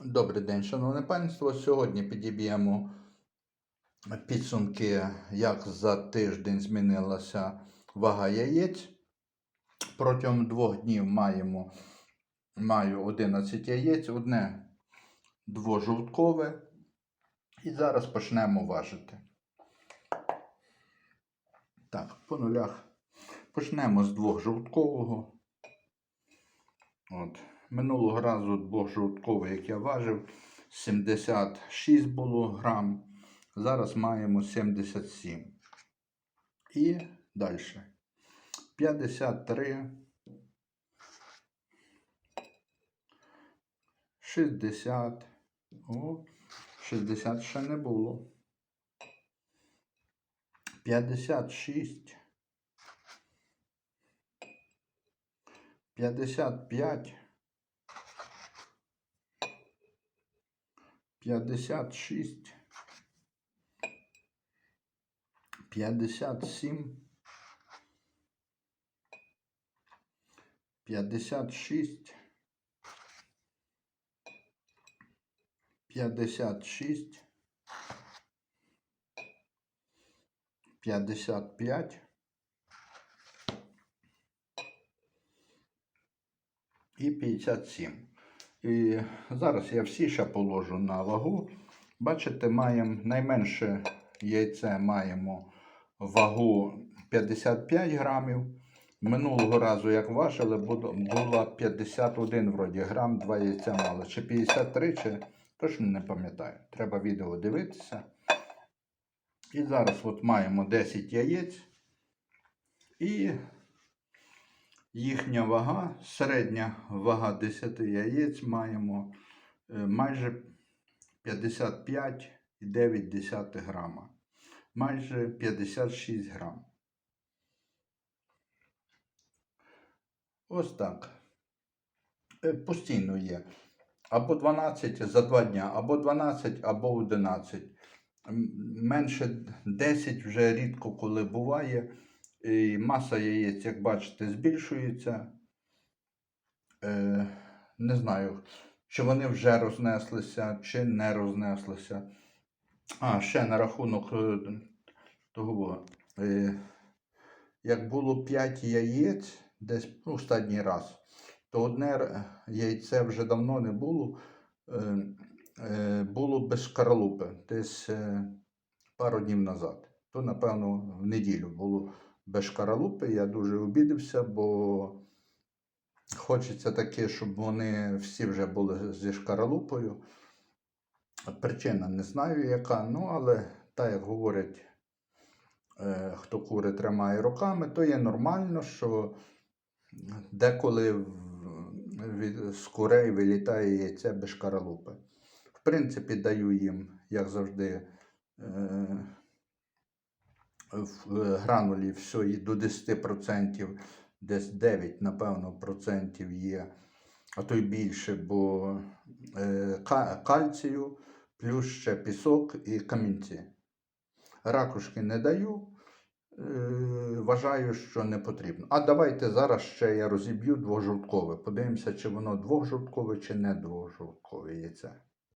Добрий день, шановне панство. Сьогодні підіб'ємо підсумки, як за тиждень змінилася вага яєць. Протягом двох днів маємо, маю 11 яєць, одне двожовткове. І зараз почнемо важити. Так, по нулях. Почнемо з двохжовткового. От. Минулого разу двохжовтковий, як я важив, 76 було грам. Зараз маємо 77. І далі. 53. 60. О, 60 ще не було. 56. 55. 56. 57. 56. 56. 55. І 57. І зараз я всі ще положу на вагу. Бачите, маємо найменше яйце маємо вагу 55 грамів. Минулого разу, як важили, було було 51 вроді грам, 2 яйця мали. Чи 53, чи точно не пам'ятаю. Треба відео дивитися. І зараз от маємо 10 яєць. І їхня вага, середня вага 10 яєць маємо е, майже 55,9 грама. Майже 56 грам. Ось так. Е, Постійно є. Або 12 за 2 дня, або 12, або 11. Менше 10 вже рідко коли буває. І маса яєць, як бачите, збільшується. Е, не знаю, чи вони вже рознеслися, чи не рознеслися. А, ще на рахунок е, того. Е, як було 5 яєць, десь ну, останній раз, то одне яйце вже давно не було. Е, е, було без шкаралупи, десь е, пару днів назад. То, напевно, в неділю було без шкаралупи. Я дуже обідався, бо хочеться таке, щоб вони всі вже були зі шкаралупою. Причина не знаю яка, ну але так як говорять, е, хто кури тримає руками, то є нормально, що деколи з курей вилітає яйце без шкаралупи. В принципі, даю їм, як завжди, е, в е, гранулі все і до 10%, десь 9, напевно, процентів є, а то й більше, бо е, кальцію, плюс ще пісок і камінці. Ракушки не даю, е, вважаю, що не потрібно. А давайте зараз ще я розіб'ю двожовткове. Подивимося, чи воно двожовткове, чи не двожовткове яйце.